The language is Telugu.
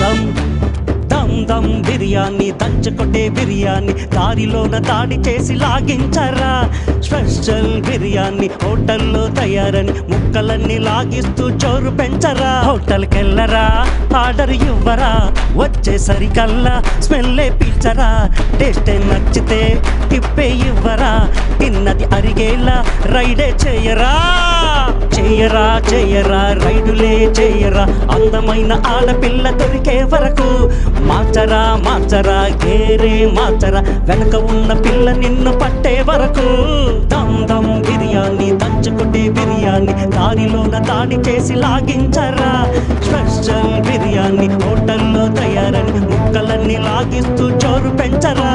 దమ్ దమ్ దమ్ బిర్యానీ దంచుకుంటే బిర్యానీ దారిలోన దాడి చేసి లాగించరా. స్పెషల్ బిర్యానీ హోటల్లో తయారని ముక్కలన్నీ లాగిస్తూ చోరు పెంచరా. హోటల్కెళ్ళరా ఆర్డర్ ఇవ్వరా వచ్చేసరికల్లా స్మెల్లే పీల్చరా. టేస్టే నచ్చితే టిప్పే ఇవ్వరా తిన్నది అరిగేలా రైడే చేయరా. చేయరా చేయరా రైడులే చేయరా అందమైన ఆడపిల్ల దొరికే వరకు మార్చరా మార్చరా గేరే మార్చరా వెనక ఉన్న పిల్ల నిన్ను పట్టే వరకు. దమ్ దమ్ బిర్యానీ దంచుకుంటే బిర్యానీ దానిలోన దాడి చేసి లాగించరా. స్పెషల్ బిర్యానీ హోటల్లో తయారని ముక్కలన్నీ లాగిస్తూ చోరు పెంచరా.